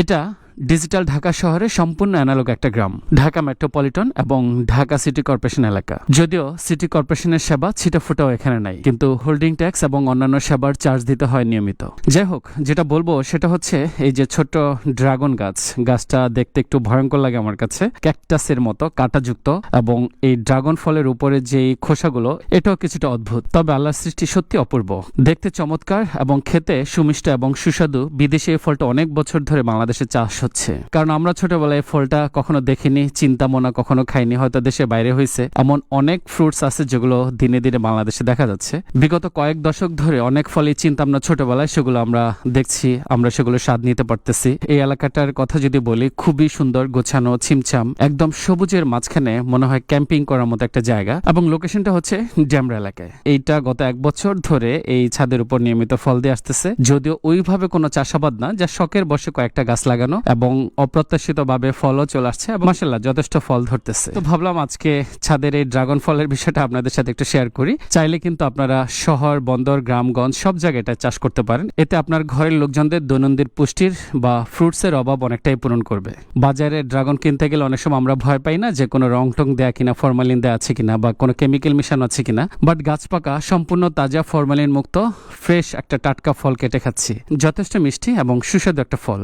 এটা ডিজিটাল ঢাকা শহরে সম্পূর্ণ অ্যানালগ একটা গ্রাম। ঢাকা মেট্রোপলিটন এবং ঢাকা সিটি কর্পোরেশন এলাকা। যদিও সিটি কর্পোরেশনের সেবা ছিটেফোঁটাও এখানে নাই, কিন্তু হোল্ডিং ট্যাক্স এবং অন্যান্য সেবার চার্জ দিতে হয় নিয়মিত। যাই হোক, যেটা বলব সেটা হচ্ছে এই যে ছোট্ট ড্রাগন গাছ। গাছটা দেখতে একটু ভয়ঙ্কর লাগে আমার কাছে। ক্যাকটাসের মতো কাঁটাযুক্ত এবং এই ড্রাগন ফলের উপরে যে খোসাগুলো, এটাও কিছুটা অদ্ভুত। তবে আল্লাহর সৃষ্টি সত্যি অপূর্ব। দেখতে চমৎকার এবং খেতে সুমিষ্ট এবং সুস্বাদু। বিদেশে এই ফলটা অনেক বছর ধরে বাংলাদেশে চাষ হচ্ছে। কারণ আমরা ছোটবেলায় ফলটা কখনো দেখিনি, চিন্তা মনা কখনো খাইনি, হয়তো দেশে বাইরে হয়েছে এমন অনেক ফ্রুটস আছে যেগুলো দিনে দিনে বাংলাদেশে দেখা যাচ্ছে। বিগত কয়েক দশক ধরে অনেক ফলই চিন্তাম না ছোটবেলায় সেগুলো আমরা দেখছি, আমরা সেগুলো স্বাদ নিতে পারতেছি। এই এলাকাটার কথা যদি বলি, খুবই সুন্দর, গোছানো, ছিমছাম, একদম সবুজের মাঝখানে মনে হয় ক্যাম্পিং করার মতো একটা জায়গা। এবং লোকেশনটা হচ্ছে ড্যামরা এলাকায়। এইটা গত এক বছর ধরে এই ছাদের উপর নিয়মিত ফল দিয়ে আসতেছে। যদিও ওইভাবে কোনো চাষাবাদ না, যা শখের বসে কয়েকটা গাছ লাগানো এবং অপ্রত্যাশিত ভাবে ফলও চলে আসছে এবং মাসাল্লাহ যথেষ্ট ফল ধরতেছে। তো ভাবলাম আজকে ছাদের এই ড্রাগন ফলের বিষয়টা আপনাদের সাথে একটু শেয়ার করি। চাইলে কিন্তু আপনারা শহর, বন্দর, গ্রামগঞ্জ সব জায়গায় এটা চাষ করতে পারেন। এতে আপনার ঘরের লোকজনদের দৈনন্দিন পুষ্টির বা ফ্রুটসের অভাব অনেকটাই পূরণ করবে। বাজারে ড্রাগন কিনতে গেলে অনেক সময় আমরা ভয় পাই না যে কোনো রং টং দেয়া কিনা ফরমালিন দেওয়া আছে কিনা বা কোনো কেমিক্যাল মিশানো আছে কিনা। বাট গাছ পাকা, সম্পূর্ণ তাজা ফরমালিন মুক্ত ফ্রেশ একটা টাটকা ফল কেটে খাচ্ছি। যথেষ্ট মিষ্টি এবং সুস্বাদু একটা ফল।